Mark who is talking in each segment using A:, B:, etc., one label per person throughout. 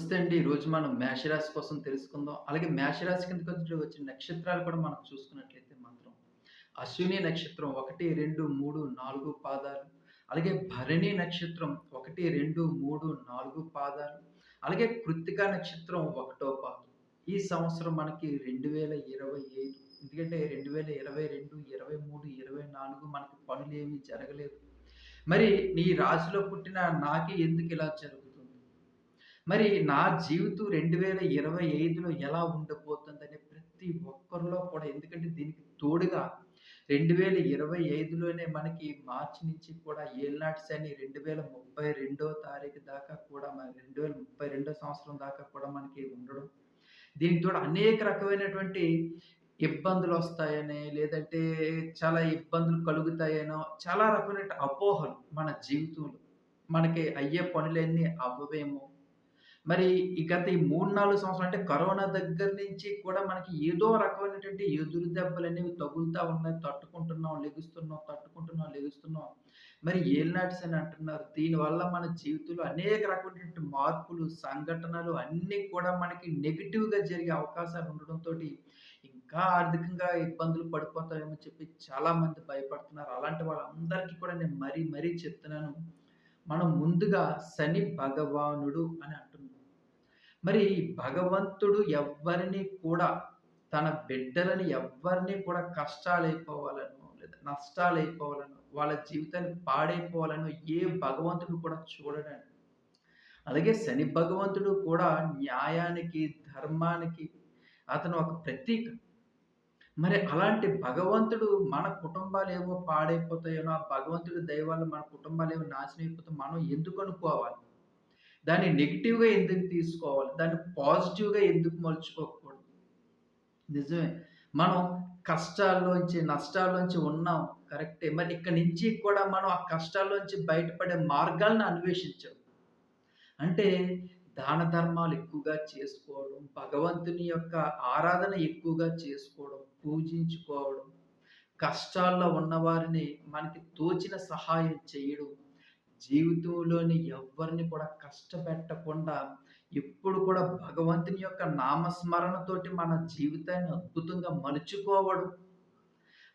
A: నమస్తే అండి. ఈరోజు మనం మేషరాశి కోసం తెలుసుకుందాం. అలాగే మేషరాశి కింద వచ్చిన నక్షత్రాలు కూడా మనం చూసుకున్నట్లయితే మాత్రం అశ్విని నక్షత్రం 1, 2, 3, 4 పాదాలు. అలాగే భరణి నక్షత్రం 1, 2, 3, 4 పాదాలు. అలాగే కృత్తిక నక్షత్రం ఒకటో పాదం. ఈ సంవత్సరం మనకి 2025 ఎందుకంటే 2022, 23, 24 మనకి పనులు ఏమీ జరగలేదు. మరి నీ రాశిలో పుట్టిన నాకే ఎందుకు ఇలా జరుగుతుంది? మరి నా జీవితం 2025లో ఎలా ఉండబోతుందని ప్రతి ఒక్కరిలో కూడా ఎందుకంటే దీనికి తోడుగా 2025లోనే మనకి మార్చి నుంచి కూడా వేల శని 2032 తారీఖు దాకా కూడా మన రెండు వేల ముప్పై రెండో సంవత్సరం దాకా కూడా మనకి ఉండడం. దీనికి తోడు అనేక రకమైనటువంటి ఇబ్బందులు వస్తాయని లేదంటే చాలా ఇబ్బందులు కలుగుతాయనో, చాలా రకమైన అపోహలు మన జీవితంలో. మనకి అయ్యే పనులన్నీ అవ్వవేమో! మరి గత ఈ 3, 4 సంవత్సరాలు అంటే కరోనా దగ్గర నుంచి కూడా మనకి ఏదో రకమైనటువంటి ఎదురు దెబ్బలు అనేవి తగులుతా ఉన్నాయి. తట్టుకుంటున్నాం, లెగుస్తున్నాం, తట్టుకుంటున్నాం, లెగుస్తున్నాం. మరి ఏలినాటి అని అంటున్నారు. దీనివల్ల మన జీవితంలో అనేక రకమైనటువంటి మార్పులు, సంఘటనలు అన్నీ కూడా మనకి నెగిటివ్గా జరిగే అవకాశాలు ఉండడంతో ఇంకా ఆర్థికంగా ఇబ్బందులు పడిపోతామేమో చెప్పి చాలామంది భయపడుతున్నారు. అలాంటి వాళ్ళందరికీ కూడా నేను మరీ మరీ చెప్తున్నాను. మనం ముందుగా శని భగవానుడు అని అంటున్నాం. మరి భగవంతుడు ఎవ్వరిని కూడా తన బిడ్డలని ఎవరిని కూడా కష్టాలైపోవాలనో, లేదా నష్టాలైపోవాలనో, వాళ్ళ జీవితాన్ని పాడైపోవాలనో ఏ భగవంతుడు కూడా చూడడండి. అలాగే శని భగవంతుడు కూడా న్యాయానికి, ధర్మానికి అతను ఒక ప్రతీక. మరి అలాంటి భగవంతుడు మన కుటుంబాలు ఏవో పాడైపోతాయో ఆ భగవంతుడి దైవాలు మన కుటుంబాలు ఏవో నాశనం అయిపోతే మనం ఎందుకు అనుకోవాలి? దాన్ని నెగిటివ్గా ఎందుకు తీసుకోవాలి? దాన్ని పాజిటివ్‌గా ఎందుకు మలుచుకోకూడదు? నిజమే. మనం కష్టాల్లోంచి, నష్టాల్లోంచి ఉన్నాం కరెక్టే. మరి ఇక్కడి నుంచి కూడా మనం ఆ కష్టాల్లోంచి బయటపడే మార్గాలను అన్వేషించాం. అంటే దాన ధర్మాలు ఎక్కువగా చేసుకోవడం, భగవంతుని యొక్క ఆరాధన ఎక్కువగా చేసుకోవడం, పూజించుకోవడం, కష్టాల్లో ఉన్నవారిని మనకి తోచిన సహాయం చేయడం, జీవితంలోని ఎవ్వరిని కూడా కష్టపెట్టకుండా ఎప్పుడు కూడా భగవంతుని యొక్క నామస్మరణతోటి మన జీవితాన్ని అద్భుతంగా మలుచుకోవడం.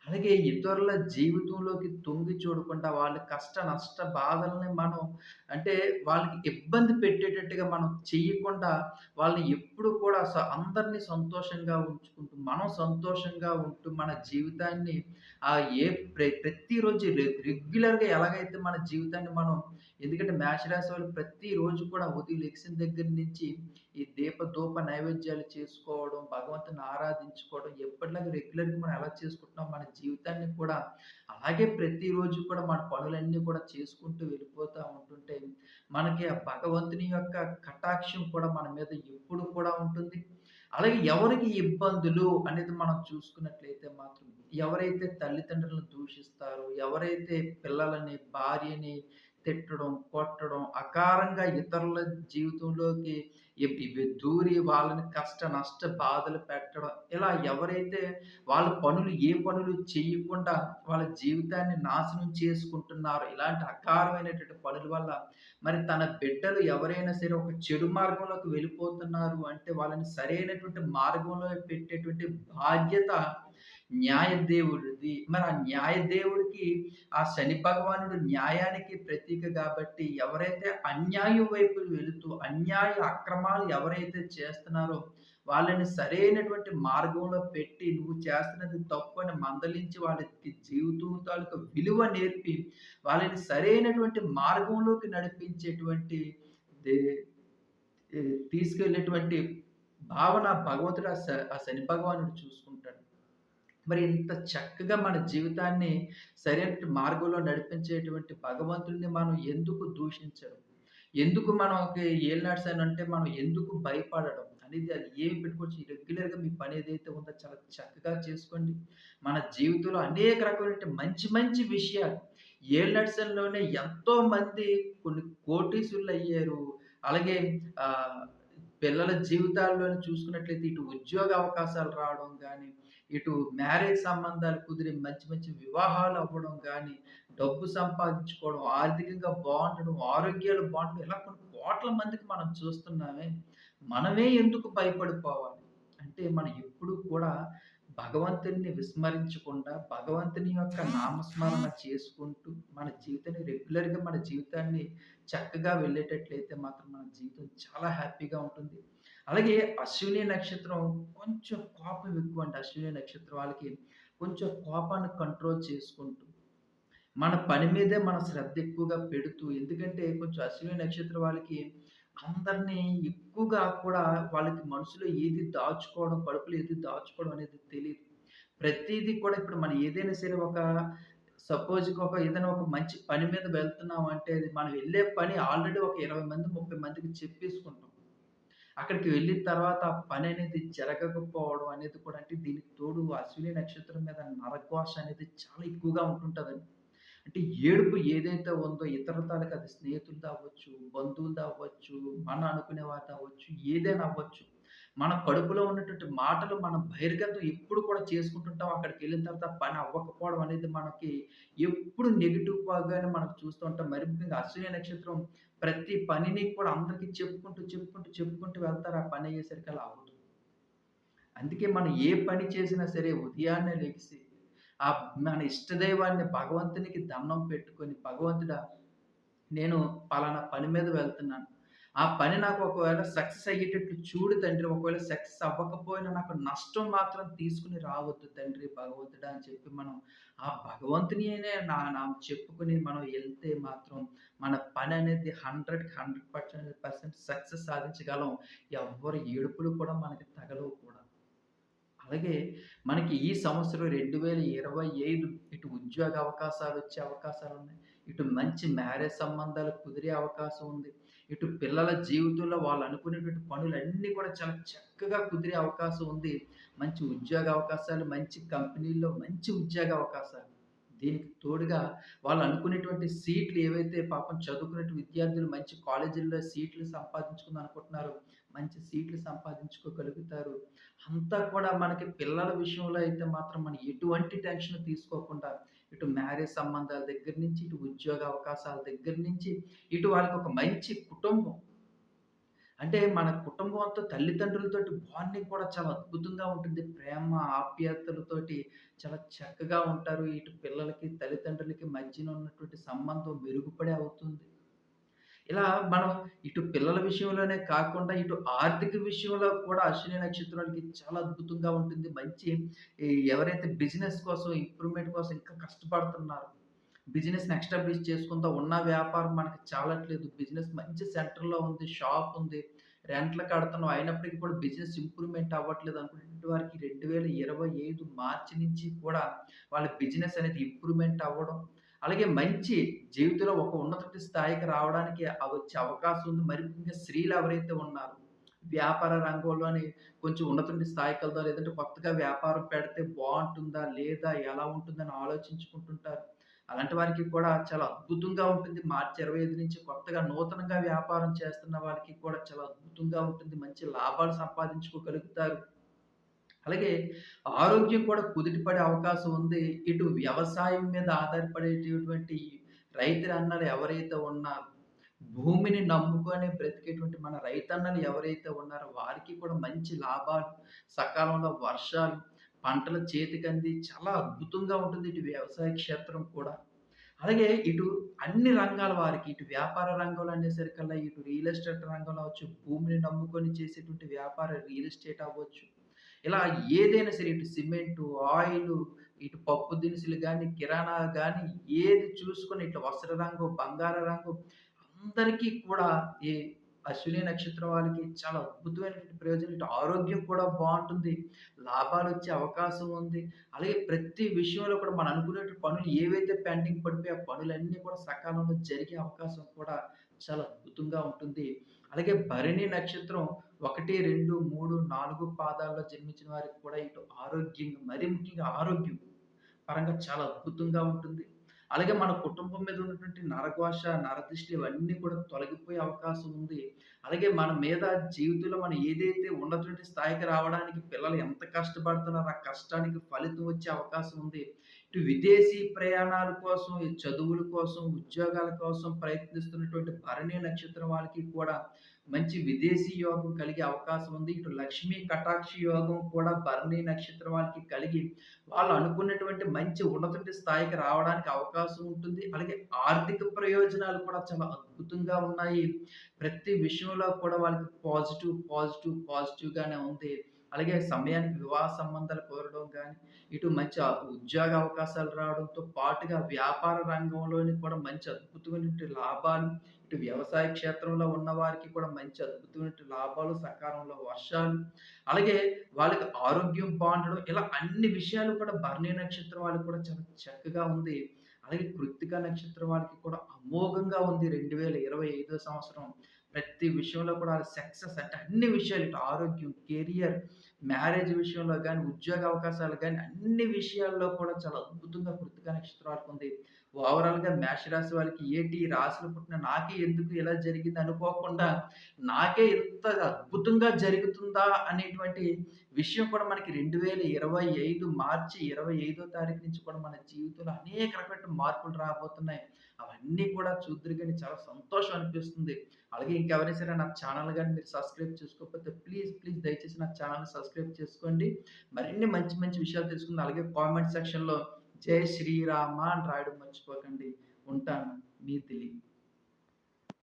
A: అలాగే ఇతరుల జీవితంలోకి తొంగి చూడకుండా వాళ్ళ కష్ట, నష్ట బాధల్ని మనం అంటే వాళ్ళకి ఇబ్బంది పెట్టేటట్టుగా మనం చేయకుండా వాళ్ళని ఎప్పుడు కూడా స అందరిని సంతోషంగా ఉంచుకుంటూ, మనం సంతోషంగా ఉంటూ మన జీవితాన్ని ఆ ఏ ప్రతిరోజు రె రెగ్యులర్‌గా ఎలాగైతే మన జీవితాన్ని మనం ఎందుకంటే మేషరాశి వాళ్ళు ప్రతిరోజు కూడా ఉదయం లెక్సిన దగ్గర నుంచి ఈ దీప ధూప నైవేద్యాలు చేసుకోవడం, భగవంతుని ఆరాధించుకోవడం ఎప్పటిలాగా రెగ్యులర్‌గా మనం ఎలా చేసుకుంటున్నాం మన జీవితాన్ని కూడా అలాగే ప్రతిరోజు కూడా మన పనులన్నీ కూడా చేసుకుంటూ వెళ్ళిపోతూ ఉంటుంటే, మనకి ఆ భగవంతుని యొక్క కటాక్షం కూడా మన మీద ఎప్పుడు కూడా ఉంటుంది. అలాగే ఎవరికి ఇబ్బందులు అనేది మనం చూసుకున్నట్లయితే మాత్రం ఎవరైతే తల్లిదండ్రులను దూషిస్తారో, ఎవరైతే పిల్లలని, భార్యని తిట్టడం, కొట్టడం, అకారంగా ఇతరుల జీవితంలోకి దూరి వాళ్ళని కష్ట, నష్ట బాధలు పెట్టడం. ఇలా ఎవరైతే వాళ్ళ పనులు ఏ పనులు చేయకుండా వాళ్ళ జీవితాన్ని నాశనం చేసుకుంటున్నారో, ఇలాంటి అకారమైనటువంటి పనుల వల్ల మరి తన బిడ్డలు ఎవరైనా సరే ఒక చెడు మార్గంలోకి వెళ్ళిపోతున్నారు అంటే వాళ్ళని సరైనటువంటి మార్గంలో పెట్టేటువంటి బాధ్యత న్యాయ దేవుడిది. మరి ఆ న్యాయ దేవుడికి ఆ శని భగవానుడు న్యాయానికి ప్రతీక కాబట్టి ఎవరైతే అన్యాయం వైపు వెళుతూ, అన్యాయ అక్రమాలు ఎవరైతే చేస్తున్నారో, వాళ్ళని సరైనటువంటి మార్గంలో పెట్టి, నువ్వు చేస్తున్నది తప్పు అని మందలించి, వాళ్ళకి జీవితం తాలూకా విలువ నేర్పి, వాళ్ళని సరైనటువంటి మార్గంలోకి నడిపించేటువంటి దే తీసుకెళ్ళేటువంటి భావన భగవంతుడు ఆ శ ఆ శని భగవానుడు చూసుకుంటాడు. మరి ఇంత చక్కగా మన జీవితాన్ని సరైన మార్గంలో నడిపించేటువంటి భగవంతుడిని మనం ఎందుకు దూషించడం? ఎందుకు మనకి ఏలినాటి శని అంటే మనం ఎందుకు భయపడడం? అనేది అది ఏమి పెట్టుకోవచ్చు రెగ్యులర్‌గా మీ పని ఏదైతే ఉందో చాలా చక్కగా చేసుకోండి. మన జీవితంలో అనేక రకమైన మంచి మంచి విషయాలు ఏలినాటి ఎంతో మంది కొన్ని కోటీసులు అయ్యారు అలాగే పిల్లల జీవితాల్లోనే చూసుకున్నట్లయితే ఇటు ఉద్యోగ అవకాశాలు రావడం కానీ ఇటు మ్యారేజ్ సంబంధాలు కుదిరి మంచి మంచి వివాహాలు అవ్వడం కానీ డబ్బు సంపాదించుకోవడం, ఆర్థికంగా బాగుండడం ఆరోగ్యాలు బాగుండడం ఇలా కొన్ని కోట్ల మందికి మనం చూస్తున్నామే. మనమే ఎందుకు భయపడిపోవాలి? అంటే మనం ఎప్పుడూ కూడా భగవంతుని విస్మరించకుండా, భగవంతుని యొక్క నామస్మరణ చేసుకుంటూ, మన జీవితాన్ని రెగ్యులర్‌గా మన జీవితాన్ని చక్కగా వెళ్ళేటట్లయితే మాత్రం మన జీవితం చాలా హ్యాపీగా ఉంటుంది. అలాగే అశ్విని నక్షత్రం కొంచెం కోపం ఎక్కువ అంటే అశ్విని నక్షత్రం వాళ్ళకి కొంచెం కోపాన్ని కంట్రోల్ చేసుకుంటూ, మన పని మీదే మన శ్రద్ధ ఎక్కువగా పెడుతూ ఎందుకంటే కొంచెం అశ్విని నక్షత్రం వాళ్ళకి అందరిని ఎక్కువగా కూడా వాళ్ళకి మనసులో ఏది దాచుకోవడం, కడుపులో ఏది దాచుకోవడం అనేది తెలియదు ప్రతిదీ కూడా ఇప్పుడు మనం ఏదైనా సరే ఒక సపోజ్ ఒక ఏదైనా ఒక మంచి పని మీద వెళ్తున్నాం అంటే అది మనం వెళ్ళే పని ఆల్రెడీ ఒక 20 మంది, 30 మందికి చెప్పేసుకుంటాం. అక్కడికి వెళ్ళిన తర్వాత ఆ అనేది జరగకపోవడం అనేది కూడా అంటే దీనికి తోడు అశ్విని నక్షత్రం మీద నరఘోష అనేది చాలా ఎక్కువగా ఉంటుంటుందండి అంటే ఏడుపు ఏదైతే ఉందో ఇతరుల తాలూకు అది స్నేహితులది అవ్వచ్చు, బంధువులది అవ్వచ్చు, మన అనుకునే వారిది అవ్వచ్చు, ఏదైనా అవ్వచ్చు. మన కడుపులో ఉన్నటువంటి మాటలు మనం బహిర్గతం ఎప్పుడు కూడా చేసుకుంటుంటాం. అక్కడికెళ్ళిన తర్వాత పని అవ్వకపోవడం అనేది మనకి ఎప్పుడు నెగెటివ్‌గానే మనం చూస్తూ ఉంటాం. మరి ముఖ్యంగా అశ్విని నక్షత్రం ప్రతి పనిని కూడా అందరికి చెప్పుకుంటూ, చెప్పుకుంటూ, చెప్పుకుంటూ వెళ్తారు. ఆ పని అయ్యేసరికల్లా అవ్వదు. అందుకే మనం ఏ పని చేసినా సరే ఉదయాన్నే లెగిసి, ఆ మన ఇష్టదైవాన్ని భగవంతునికి దండం పెట్టుకొని, భగవంతుడా నేను పలానా పని మీద వెళ్తున్నాను. ఆ పని నాకు ఒకవేళ సక్సెస్ అయ్యేటట్లు చూడు తండ్రి. ఒకవేళ సక్సెస్ అవ్వకపోయినా నాకు నష్టం మాత్రం తీసుకుని రావద్దు తండ్రి భగవంతుడా అని చెప్పి మనం ఆ భగవంతునినే నా నా చెప్పుకుని మనం వెళ్తే మాత్రం మన పని అనేది hundred hundred percent percent success సాధించగలం. ఎవ్వరి ఏడుపులు కూడా మనకి తగలవు కూడా. అలాగే మనకి ఈ సంవత్సరం 2025 ఇటు ఉద్యోగ అవకాశాలు వచ్చే అవకాశాలు ఉన్నాయి ఇటు మంచి మ్యారేజ్ సంబంధాలు కుదిరే అవకాశం ఉంది. ఇటు పిల్లల జీవితంలో వాళ్ళు అనుకునేటువంటి పనులన్నీ కూడా చాలా చక్కగా కుదిరే అవకాశం ఉంది. మంచి ఉద్యోగ అవకాశాలు, మంచి కంపెనీల్లో మంచి ఉద్యోగ అవకాశాలు. దీనికి తోడుగా వాళ్ళు అనుకునేటువంటి సీట్లు ఏవైతే పాపం చదువుకునే విద్యార్థులు మంచి కాలేజీల్లో సీట్లు సంపాదించుకుందాం అనుకుంటున్నారో, మంచి సీట్లు సంపాదించుకోగలుగుతారు. అంతా కూడా మనకి పిల్లల విషయంలో అయితే మాత్రం మనం ఎటువంటి టెన్షన్ తీసుకోకుండా ఇటు మ్యారేజ్ సంబంధాల దగ్గర నుంచి, ఇటు ఉద్యోగ అవకాశాల దగ్గర నుంచి, ఇటు వాళ్ళకి ఒక మంచి కుటుంబం. అంటే మన కుటుంబంతో తల్లిదండ్రులతోటి బాండింగ్ కూడా చాలా అద్భుతంగా ఉంటుంది. ప్రేమ, ఆప్యాయతలతోటి చాలా చక్కగా ఉంటారు. ఇటు పిల్లలకి, తల్లిదండ్రులకి మధ్యన ఉన్నటువంటి సంబంధం మెరుగుపడే అవుతుంది. ఇలా మనం ఇటు పిల్లల విషయంలోనే కాకుండా, ఇటు ఆర్థిక విషయంలో కూడా అశ్విని నక్షత్రానికి చాలా అద్భుతంగా ఉంటుంది. మంచి ఎవరైతే బిజినెస్ కోసం, ఇంప్రూవ్‌మెంట్ కోసం ఇంకా కష్టపడుతున్నారు బిజినెస్‌ని ఎస్టాబ్లిష్ చేసుకుంటా ఉన్న వ్యాపారం మనకి చాలట్లేదు. బిజినెస్ మంచి సెంటర్‌లో ఉంది, షాప్ ఉంది, రెంట్‌లు కడుతున్నాం. అయినప్పటికీ కూడా బిజినెస్ ఇంప్రూవ్‌మెంట్ అవ్వట్లేదు అనుకునే వారికి 2025 మార్చి నుంచి కూడా వాళ్ళ బిజినెస్ అనేది ఇంప్రూవ్‌మెంట్ అవ్వడం, అలాగే మంచి జీవితంలో ఒక ఉన్నత స్థాయికి రావడానికి వచ్చే అవకాశం ఉంది. మరి ముఖ్యంగా స్త్రీలు ఎవరైతే ఉన్నారో, వ్యాపార రంగంలోని కొంచెం ఉన్నతమైన స్థాయికెళ్దాం, లేదంటే కొత్తగా వ్యాపారం పెడితే బాగుంటుందా లేదా? ఎలా ఉంటుందని ఆలోచించుకుంటుంటారు. అలాంటి వారికి కూడా చాలా అద్భుతంగా ఉంటుంది. మార్చి 25 నుంచి కొత్తగా నూతనంగా వ్యాపారం చేస్తున్న వారికి కూడా చాలా అద్భుతంగా ఉంటుంది. మంచి లాభాలు సంపాదించుకోగలుగుతారు. అలాగే ఆరోగ్యం కూడా కుదిటిపడే అవకాశం ఉంది. ఇటు వ్యవసాయం మీద ఆధారపడేటటువంటి రైతులన్నలు ఎవరైతే ఉన్నారు భూమిని నమ్ముకొని బ్రతికేటువంటి మన రైతన్నలు ఎవరైతే ఉన్నారో వారికి కూడా మంచి లాభాలు, సకాలంలో వర్షాలు, పంటల చేతికంది చాలా అద్భుతంగా ఉంటుంది ఇటు వ్యవసాయ క్షేత్రం కూడా. అలాగే ఇటు అన్ని రంగాల వారికి ఇటు వ్యాపార రంగంలో అనేసరికల్లా ఇటు రియల్ ఎస్టేట్ రంగంలో అవ్వచ్చు, భూమిని నమ్ముకొని చేసేటువంటి వ్యాపార రియల్ ఎస్టేట్ అవ్వచ్చు. ఇలా ఏదైనా సరే ఇటు సిమెంటు, ఆయిలు, ఇటు పప్పు దినుసులు కానీ కిరాణా కానీ ఏది చూసుకొని ఇటు వస్త్ర రంగు బంగార రంగు అందరికీ కూడా ఈ అశ్విని నక్షత్రం వాళ్ళకి చాలా అద్భుతమైనటువంటి ప్రయోజనం. ఇటు ఆరోగ్యం కూడా బాగుంటుంది లాభాలు వచ్చే అవకాశం ఉంది. అలాగే ప్రతి విషయంలో కూడా మనం అనుకునేటువంటి పనులు ఏవైతే పెండింగ్ పడిపోయి ఆ పనులన్నీ కూడా సకాలంలో జరిగే అవకాశం కూడా చాలా అద్భుతంగా ఉంటుంది. అలాగే భరణి నక్షత్రం 1, 2, 3, 4 పాదాల్లో జన్మించిన వారికి కూడా ఇటు ఆరోగ్యంగా మరీ ముఖ్యంగా ఆరోగ్యం పరంగా చాలా అద్భుతంగా ఉంటుంది. అలాగే మన కుటుంబం మీద ఉన్నటువంటి నరఘోష, నరదిష్టి ఇవన్నీ కూడా తొలగిపోయే అవకాశం ఉంది. అలాగే మన మీద జీవితంలో మనం ఏదైతే ఉన్నటువంటి స్థాయికి రావడానికి పిల్లలు ఎంత కష్టపడుతున్నారో ఆ కష్టానికి ఫలితం వచ్చే అవకాశం ఉంది. విదేశీ ప్రయాణాల కోసం, చదువుల కోసం, ఉద్యోగాల కోసం ప్రయత్నిస్తున్నటువంటి భరణి నక్షత్రం వాళ్ళకి కూడా మంచి విదేశీ యోగం కలిగే అవకాశం ఉంది. ఇటు లక్ష్మీ కటాక్ష యోగం కూడా భరణి నక్షత్రం వాళ్ళకి కలిగి వాళ్ళు అనుకున్నటువంటి మంచి ఉన్నతటి స్థాయికి రావడానికి అవకాశం ఉంటుంది. అలాగే ఆర్థిక ప్రయోజనాలు కూడా చాలా అద్భుతంగా ఉన్నాయి. ప్రతి విషయంలో కూడా వాళ్ళకి పాజిటివ్, పాజిటివ్, పాజిటివ్‌గానే ఉంది. అలాగే సమయానికి వివాహ సంబంధాలు కుదరడం కానీ ఇటు మంచి ఉద్యోగ అవకాశాలు రావడంతో పాటుగా వ్యాపార రంగంలోని కూడా మంచి అద్భుతమైనటువంటి లాభాలు, ఇటు వ్యవసాయ క్షేత్రంలో ఉన్న వారికి కూడా మంచి అద్భుతమైనటువంటి లాభాలు, సకాలంలో వర్షాలు, అలాగే వాళ్ళకి ఆరోగ్యం బాగుండడం ఇలా అన్ని విషయాలు కూడా భరణి నక్షత్రం వాళ్ళకి కూడా చాలా చక్కగా ఉంది. అలాగే కృత్తిక నక్షత్రం వాళ్ళకి కూడా అమోఘంగా ఉంది 2025 సంవత్సరం. ప్రతి విషయంలో కూడా సక్సెస్ అంటే అన్ని విషయాలు ఇటు ఆరోగ్యం, కెరియర్, మ్యారేజ్ విషయంలో కానీ ఉద్యోగ అవకాశాలు కానీ అన్ని విషయాల్లో కూడా చాలా అద్భుతంగా కృతిక నక్షత్రాలు పొంది ఓవరాల్‌గా మేషరాశి వాళ్ళకి ఏటి రాశులు పుట్టిన నాకే ఎందుకు ఇలా జరిగింది అనుకోకుండా, నాకే ఇంత అద్భుతంగా జరుగుతుందా అనేటువంటి విషయం కూడా మనకి 2025 మార్చి 25 తారీఖు నుంచి కూడా మన జీవితంలో అనేక రకమైన మార్పులు రాబోతున్నాయి. అవన్నీ కూడా చూద్దురు చాలా సంతోషం అనిపిస్తుంది. అలాగే ఇంకెవరైనా సరే నా ఛానల్ కానీ మీరు సబ్స్క్రైబ్ చేసుకోకపోతే ప్లీజ్, ప్లీజ్ దయచేసి నా ఛానల్ సబ్స్క్రైబ్ చేసుకోండి. మరిన్ని మంచి మంచి విషయాలు తెలుసుకుందాం. అలాగే కామెంట్ సెక్షన్‌లో జై శ్రీరామ అని రాయడం మర్చిపోకండి. ఉంటాను. మీ దిలీప్.